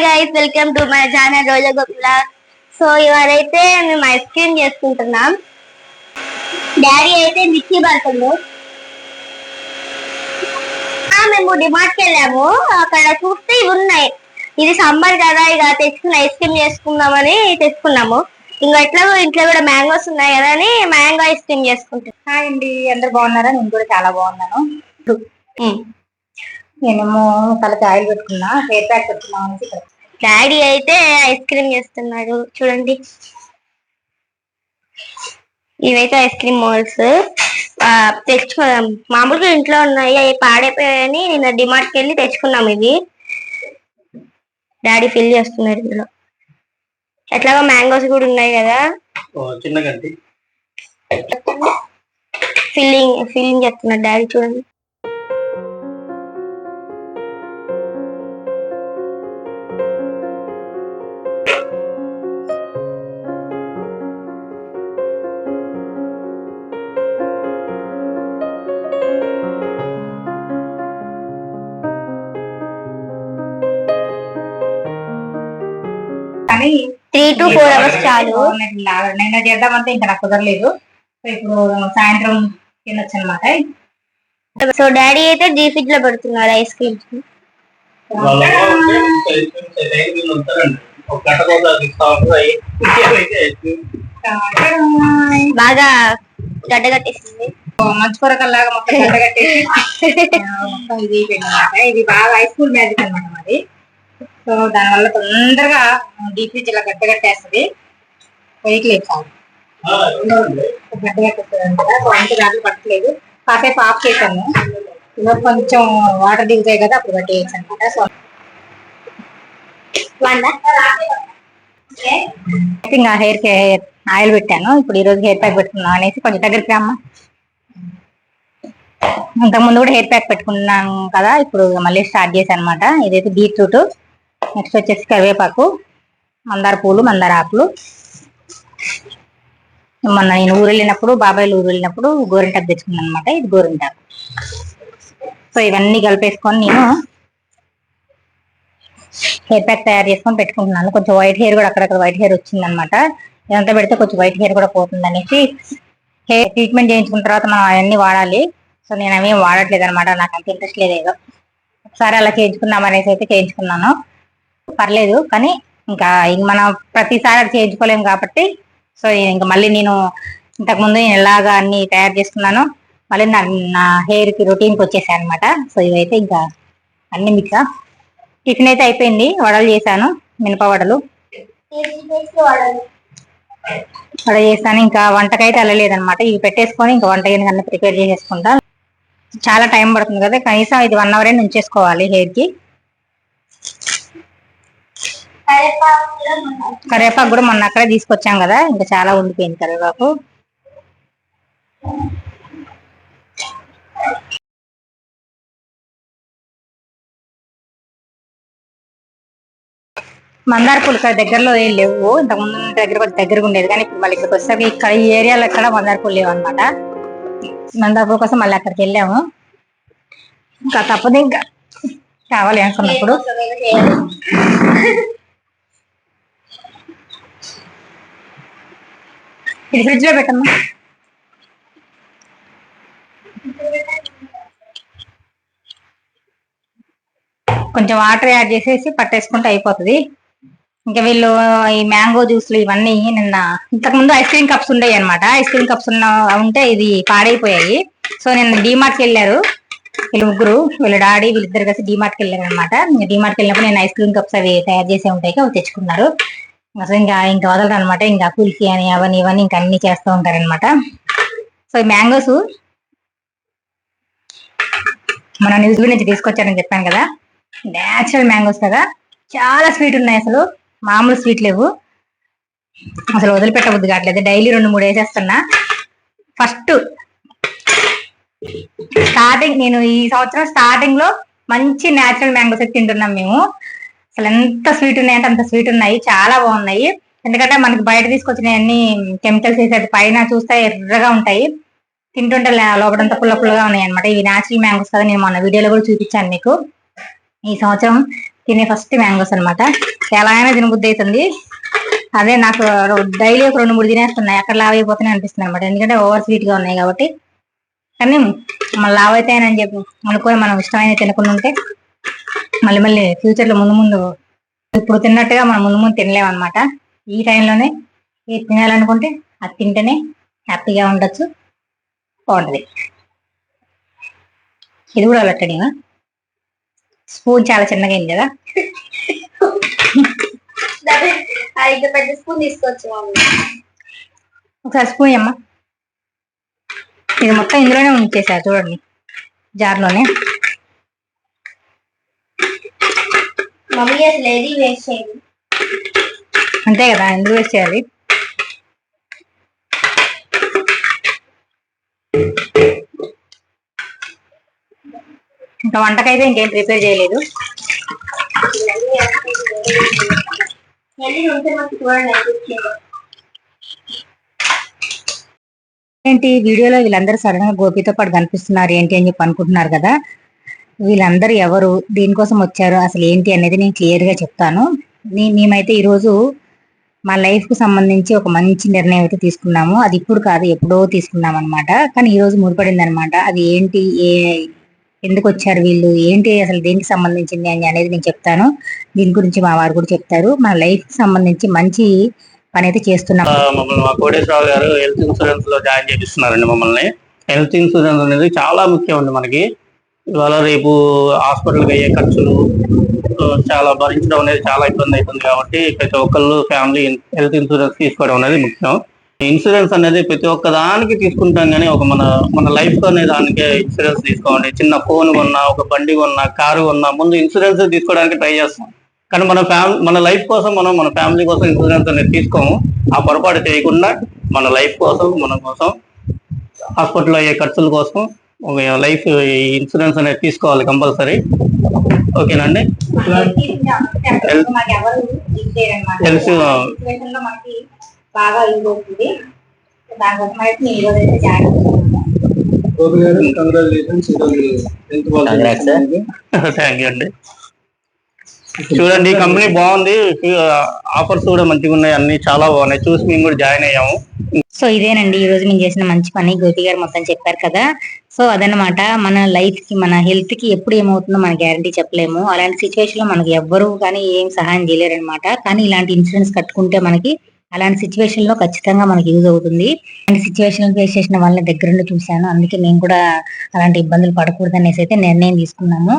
Hi guys welcome to my channel Roja గోపిలా so ఇవాళైతే మేము ice cream చేసుకుంటున్నాం. Daddy అయితే మిక్సీ పడుతుండు. ఆ, మేము డిమార్ట్కి వెళ్ళాము. అక్కడ చూస్తే ఇవి ఉన్నాయి. ఇది సమ్మర్ కదా ఇక తెచ్చుకుని ఐస్ క్రీమ్ చేసుకుందామని తెచ్చుకున్నాము. ఇంకా ఎట్లాగో ఇంట్లో కూడా మ్యాంగోస్ ఉన్నాయి కదా అని మ్యాంగో ఐస్ క్రీమ్ చేసుకుంటాం హాయ్ అండి అందరు బాగున్నారా? నేను కూడా చాలా బాగున్నాను. నేనేమో తలకి ఆయిల్ పెట్టుకున్నా హెయిర్ ప్యాక్ పెట్టుకున్నాం అనేసి ఇక్కడ డాడీ అయితే ఐస్ క్రీమ్ చేస్తున్నాడు. చూడండి. ఇవైతే ఐస్ క్రీమ్ మోల్స్. తెచ్చుకున్నాం. మామూలుగా ఇంట్లో ఉన్నాయి అవి పాడైపోయాయని నిన్న డిమార్ట్కి వెళ్ళి తెచ్చుకున్నాం ఇవి. డాడీ ఫిల్ చేస్తున్నారు ఇందులో. ఎట్లాగో మ్యాంగోస్ కూడా ఉన్నాయి కదా. ఫిల్లింగ్ ఫిల్లింగ్ చేస్తున్నారు డాడీ చూడండి. కానీ త్రీ టు ఫోర్ అవర్స్ చాలు. నిన్న చేద్దామంటే ఇంకా నాకు కుదరలేదు. సో ఇప్పుడు సాయంత్రం తినొచ్చు అనమాట సో డాడీ అయితే డీ ఫ్రిడ్జ్లో పెడుతున్నారు ఐస్ క్రీమ్స్ బాగా గడ్డగట్టేసింది. మంచు కొరకల్లాగా మొత్తం కట్టేసి మొత్తం ఇది అయిపోయిందన్నమాట ఇది బాగా హై స్కూల్ మ్యాజిక్ అనమాట మరి సో దానివల్ల తొందరగా డీప్ ఫ్రిడ్జ్ ఇలా గట్టగట్టేస్తుంది వెయిట్ లేదు చాలు. గట్టగట్టేస్తుంది అనమాట సో అంత దాంట్లో పట్టలేదు. కాసేపు ఆఫ్ చేశాను. ఇలా కొంచెం వాటర్ దిగుతాయి కదా అప్పుడు కట్టేయచ్చు అనమాట. సో ఇంకా హెయిర్కి హెయిర్ ఆయిల్ పెట్టాను. ఇప్పుడు ఈ రోజు హెయిర్ ప్యాక్ పెట్టుకున్నాను అనేసి కొంచెం దగ్గరికి రామ్మా. ఇంతకు ముందు కూడా హెయిర్ ప్యాక్ పెట్టుకున్నాను కదా ఇప్పుడు మళ్ళీ స్టార్ట్ చేశాను అనమాట. ఇదైతే బీట్రూట్. నెక్స్ట్ వచ్చేసి కరివేపాకు మందార పూలు మందార ఆకులు. మొన్న నేను ఊరు వెళ్ళినప్పుడు బాబాయ్లు ఊరు వెళ్ళినప్పుడు గోరింటాకు తెచ్చుకున్నాను అనమాట ఇది గోరింటాకు. సో ఇవన్నీ కలిపేసుకొని నేను హెయిర్ ప్యాక్ తయారు చేసుకొని పెట్టుకుంటున్నాను. కొంచెం వైట్ హెయిర్ కూడా అక్కడక్కడ వైట్ హెయిర్ వచ్చిందనమాట ఇదంతా పెడితే కొంచెం వైట్ హెయిర్ కూడా పోతుంది అనేసి హెయిర్ ట్రీట్మెంట్ చేయించుకున్న తర్వాత మనం అవన్నీ వాడాలి. సో నేను అవేం వాడట్లేదు అనమాట నాకు అంత ఇంట్రెస్ట్ లేదు ఏదో. ఒకసారి అలా చేయించుకుందాం అనేసి అయితే చేయించుకున్నాను. పర్లేదు కానీ ఇంకా ఇంక మనం ప్రతిసారి అది చేయించుకోలేము కాబట్టి సో ఇంకా మళ్ళీ నేను ఇంతకు ముందు నేను ఎలాగా అన్ని తయారు చేసుకున్నాను మళ్ళీ నా నా హెయిర్కి రొటీన్కి వచ్చేసాయి అనమాట సో ఇవైతే ఇంకా అన్ని మిక్సా టిఫిన్ అయితే అయిపోయింది వడలు చేశాను మినప వడలు. వడ చేస్తాను ఇంకా వంటకైతే వెళ్ళలేదనమాట ఇవి పెట్టేసుకొని ఇంకా వంట కన్నా ప్రిపేర్ చేసేసుకుంటా. చాలా టైం పడుతుంది కదా కనీసం ఇది వన్ అవర్ ఉంచేసుకోవాలి హెయిర్కి కరివేపాకు కూడా మొన్న అక్కడే తీసుకొచ్చాం కదా ఇంకా చాలా ఉండిపోయింది కరివేపాకు. మందార పూలు ఇక్కడ దగ్గరలో ఏం లేవు ఇంతకుముందు దగ్గర కొంచెం దగ్గరగా ఉండేది కానీ ఇప్పుడు మళ్ళీ ఇక్కడికి వచ్చాక ఇక్కడ ఈ ఏరియాలో ఇక్కడ మందార పూలు లేవు అనమాట మందార పూల కోసం మళ్ళీ అక్కడికి వెళ్ళాము. ఇంకా తప్పదు ఇంకా కావాలి అనుకున్నప్పుడు. ఇది ఫ్రిడ్జ్లో పెట్టమ్మా. కొంచెం వాటర్ యాడ్ చేసేసి పట్టేసుకుంటే అయిపోతుంది. ఇంకా వీళ్ళు ఈ మ్యాంగో జ్యూస్లు ఇవన్నీ నిన్న ఇంతకుముందు ఐస్ క్రీమ్ కప్స్ ఉండేవి అనమాట ఐస్ క్రీమ్ కప్స్ ఉన్న ఉంటే ఇది పాడైపోయాయి. సో నిన్న డీమార్ట్కి వెళ్ళారు. వీళ్ళు ముగ్గురు వీళ్ళ డాడీ వీళ్ళిద్దరు కలిసి డిమార్ట్కి వెళ్ళారు అనమాట డిమార్ట్కి వెళ్ళినప్పుడు నేను ఐస్ క్రీమ్ కప్స్ అవి తయారు చేసే ఉంటాయి అవి తెచ్చుకున్నారు. అసలు ఇంకా ఇంకా వదలరు అనమాట ఇంకా కుల్ఫీ అని అవన్నీ ఇవన్నీ ఇంకా అన్ని చేస్తూ ఉంటారనమాట. సో ఈ మ్యాంగోస్ మన న్యూజిలాండ్ నుంచి తీసుకొచ్చారని చెప్పాను కదా. నేచురల్ మ్యాంగోస్ కదా. చాలా స్వీట్ ఉన్నాయి అసలు. మామూలు స్వీట్ లేవు. అసలు వదిలిపెట్టబుద్ది కావట్లేదు. డైలీ రెండు మూడు వేసేస్తున్నా. ఫస్ట్ స్టార్టింగ్ నేను ఈ సంవత్సరం స్టార్టింగ్లో మంచి నేచురల్ మ్యాంగోస్ తింటున్నాం మేము. అసలు ఎంత స్వీట్ ఉన్నాయంటే అంత స్వీట్ ఉన్నాయి. చాలా బాగున్నాయి. ఎందుకంటే మనకి బయట తీసుకొచ్చిన అన్ని కెమికల్స్ వేసేది పైన చూస్తే ఎర్రగా ఉంటాయి. తింటుంటే లోపడంతా లోపలంతా పుల్ల పుల్లగా ఉన్నాయి అనమాట ఇవి న్యాచురల్ మ్యాంగోస్ కదా నేను మొన్న వీడియోలో కూడా చూపించాను మీకు. ఈ సంవత్సరం తినే ఫస్ట్ మ్యాంగోస్ అన్నమాట. ఎలా అయినా తినబుద్ధి అవుతుంది. అదే నాకు డైలీ ఒక రెండు మూడు తినేస్తున్నాయి. అక్కడ లావ్ అయిపోతున్నాయి అనిపిస్తుంది అనమాట ఎందుకంటే ఓవర్ స్వీట్గా ఉన్నాయి కాబట్టి. కానీ మన లావ్ అవుతాయని చెప్పి అనుకొని మనం ఇష్టమైన తినకుండా ఉంటే మళ్ళీ మళ్ళీ ఫ్యూచర్లో ముందు ముందు ఇప్పుడు తిన్నట్టుగా మనం ముందు ముందు తినలేము అనమాట ఈ టైంలోనే ఏది తినాలనుకుంటే అది తింటేనే హ్యాపీగా ఉండొచ్చు బాగుంటది. ఇది కూడా అలట్టడిగా స్పూన్ చాలా చిన్నగా అయింది కదా. పెద్ద స్పూన్ తీసుకొచ్చు మమ్మీ ఒకసారి స్పూన్ అమ్మా ఇది మొత్తం ఇందులోనే ఉంచేసారు చూడండి. జార్లోనే. మమ్మీ అసలు ఏది వేస్ట్ చేయదు అంతే కదా ఎందుకు వేస్ట్ చేయాలి? ఇంకా వంటకైతే ఇంకేం ప్రిపేర్ చేయలేదు. ఏంటి వీడియోలో వీళ్ళందరూ సడన్గా గోపితో పాటు కనిపిస్తున్నారు ఏంటి అని చెప్పి అనుకుంటున్నారు కదా. వీళ్ళందరూ ఎవరు దీనికోసం వచ్చారు అసలు ఏంటి అనేది నేను క్లియర్గా చెప్తాను. నే- మేమైతే ఈ రోజు మా లైఫ్కు సంబంధించి ఒక మంచి నిర్ణయం అయితే తీసుకున్నాము. అది ఇప్పుడు కాదు ఎప్పుడో తీసుకున్నాం అనమాట కానీ ఈ రోజు ముడిపడింది అనమాట అది ఏంటి ఏ ఎందుకు వచ్చారు వీళ్ళు ఏంటి అసలు దేనికి సంబంధించింది అని అనేది నేను చెప్తాను. దీని గురించి మా వారు కూడా చెప్తారు. మా లైఫ్కి సంబంధించి మంచి పని అయితే చేస్తున్నాం. మమ్మల్ని మా కోటేశ్వరరావు గారు హెల్త్ ఇన్సూరెన్స్లో జాయిన్ చేపిస్తున్నారండి మమ్మల్ని. హెల్త్ ఇన్సూరెన్స్ అనేది చాలా ముఖ్యం అండి మనకి. ఇవాళ రేపు హాస్పిటల్కి అయ్యే ఖర్చులు చాలా భరించడం అనేది చాలా ఇబ్బంది అవుతుంది కాబట్టి ప్రతి ఒక్కళ్ళు ఫ్యామిలీ హెల్త్ ఇన్సూరెన్స్ తీసుకోవడం అనేది ముఖ్యం. ఇన్సూరెన్స్ అనేది ప్రతి ఒక్క దానికి తీసుకుంటాం కానీ ఒక మన మన లైఫ్ అనే దానికే ఇన్సూరెన్స్ తీసుకోండి చిన్న ఫోన్ కొన్నా ఒక బండి కొన్నా కారు కొన్నా ముందు ఇన్సూరెన్స్ తీసుకోవడానికి ట్రై చేస్తాం. కానీ మన ఫ్యామిలీ మన లైఫ్ కోసం మనం మన ఫ్యామిలీ కోసం ఇన్సూరెన్స్ అనేది తీసుకోము. ఆ పొరపాటు చేయకుండా మన లైఫ్ కోసం మన కోసం హాస్పిటల్ అయ్యే ఖర్చుల కోసం ఒక లైఫ్ ఇన్సూరెన్స్ అనేది తీసుకోవాలి కంపల్సరీ. ఓకేనండి బాగా యూజ్ అవుతుంది. దానికోసం sir. థ్యాంక్ యూ అండి. చూడండి కంపెనీ బాగుంది. ఆఫర్స్ కూడా మంచిగా ఉన్నాయి అన్ని చాలా బాగున్నాయి. చూసి మేము కూడా జాయిన్ అయ్యాము. సో ఇదేనండి ఈ రోజు మేము చేసిన మంచి పని. గోపి గారు మొత్తం చెప్పారు కదా. సో అదనమాట మన లైఫ్కి మన హెల్త్కి ఎప్పుడు ఏమవుతుందో మన గ్యారంటీ చెప్పలేము. అలాంటి సిచ్యువేషన్లో మనకి ఎవ్వరు కానీ ఏం సహాయం చేయలేరు అనమాట కానీ ఇలాంటి ఇన్సూరెన్స్ కట్టుకుంటే మనకి అలాంటి సిచ్యువేషన్లో ఖచ్చితంగా మనకి యూజ్ అవుతుంది. అలాంటి సిచ్యువేషన్ ఫేస్ చేసిన వాళ్ళని దగ్గరుండి చూశాను. అందుకే మేము కూడా అలాంటి ఇబ్బందులు పడకూడదు అనేసి అయితే నిర్ణయం తీసుకున్నాము.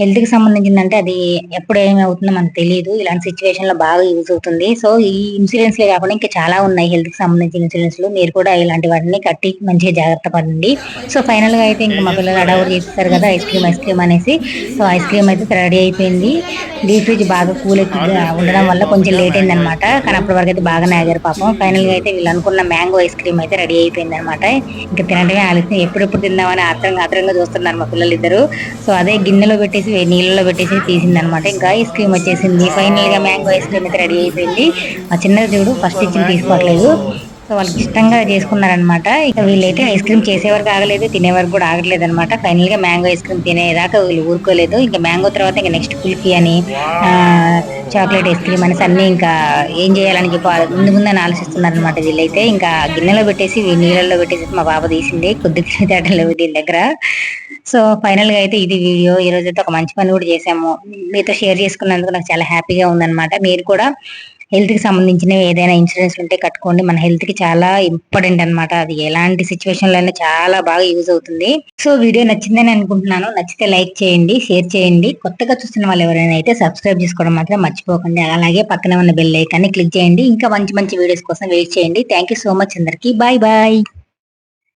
హెల్త్కి సంబంధించిందంటే అది ఎప్పుడు ఏమవుతుందో మనకు తెలియదు ఇలాంటి సిచ్యువేషన్లో బాగా యూజ్ అవుతుంది. సో ఈ ఇన్సూరెన్స్ లే కాకుండా ఇంకా చాలా ఉన్నాయి హెల్త్కి సంబంధించిన ఇన్సూరెన్స్లు. మీరు కూడా ఇలాంటి వాటిని కట్టి మంచిగా జాగ్రత్త పడండి. సో ఫైనల్గా అయితే ఇంకా మా పిల్లలు అడవులు చేస్తారు కదా ఐస్ క్రీమ్ ఐస్ క్రీమ్ అనేసి. సో ఐస్ క్రీమ్ అయితే రెడీ అయిపోయింది. డీప్ ఫ్రిడ్జ్ బాగా కూల్ ఉండడం వల్ల కొంచెం లేట్ అయింది అనమాట కానీ అప్పటి వరకు అయితే బాగా బాగానే ఆగారు పాపం. ఫైనల్గా అయితే వీళ్ళు అనుకున్న మ్యాంగో ఐస్ క్రీమ్ అయితే రెడీ అయిపోయింది అనమాట ఇంకా తినడమే ఆలోచన ఎప్పుడెప్పుడు తిందామని ఆత్రంగా ఆత్రంగా చూస్తున్నారు మా పిల్లలు ఇద్దరు సో అదే గిన్నెలో పెట్టేసి నీళ్ళలో పెట్టేసి తీసింది అనమాట ఇంకా ఐస్ క్రీమ్ వచ్చేసింది. ఫైనల్గా మ్యాంగో ఐస్ క్రీమ్ అయితే రెడీ అయిపోయింది. మా చిన్నది చూడు ఫస్ట్ ఇచ్చింది తీసుకోవట్లేదు. సో వాళ్ళకి ఇష్టంగా చేసుకున్నారనమాట ఇక వీళ్ళైతే ఐస్ క్రీమ్ చేసే వరకు ఆగలేదు తినే వరకు కూడా ఆగలేదు అనమాట ఫైనల్గా మ్యాంగో ఐస్ క్రీమ్ తినేదాకా వీళ్ళు ఊరుకోలేదు. ఇంకా మ్యాంగో తర్వాత ఇంకా నెక్స్ట్ కుల్ఫీ అని చాక్లెట్ ఐస్ క్రీమ్ అనేసి అన్ని ఇంకా ఏం చేయాలని చెప్పి ముందు ముందని ఆలోచిస్తున్నారు అనమాట వీళ్ళైతే. ఇంకా గిన్నెలో పెట్టేసి నీళ్ళల్లో పెట్టేసి మా బాబు తీసింది కొద్ది తేటల్లో దీని దగ్గర. సో ఫైనల్గా అయితే ఇది వీడియో. ఈ రోజు అయితే ఒక మంచి పని కూడా చేసాము మీతో షేర్ చేసుకున్నందుకు నాకు చాలా హ్యాపీగా ఉందన్నమాట. మీరు కూడా హెల్త్కి సంబంధించిన ఏదైనా ఇన్సూరెన్స్ ఉంటే కట్టుకోండి. మన హెల్త్కి చాలా ఇంపార్టెంట్ అన్నమాట అది. ఎలాంటి సిచ్యువేషన్లో అయినా చాలా బాగా యూజ్ అవుతుంది. సో వీడియో నచ్చిందని అనుకుంటున్నాను. నచ్చితే లైక్ చేయండి షేర్ చేయండి. కొత్తగా చూస్తున్న వాళ్ళు ఎవరైనా అయితే సబ్స్క్రైబ్ చేసుకోవడం మాత్రం మర్చిపోకండి. అలాగే పక్కనే ఉన్న బెల్ ఐకాన్ని క్లిక్ చేయండి. ఇంకా మంచి మంచి వీడియోస్ కోసం వెయిట్ చేయండి. థ్యాంక్ యూ సో మచ్ అందరికి. Bye bye.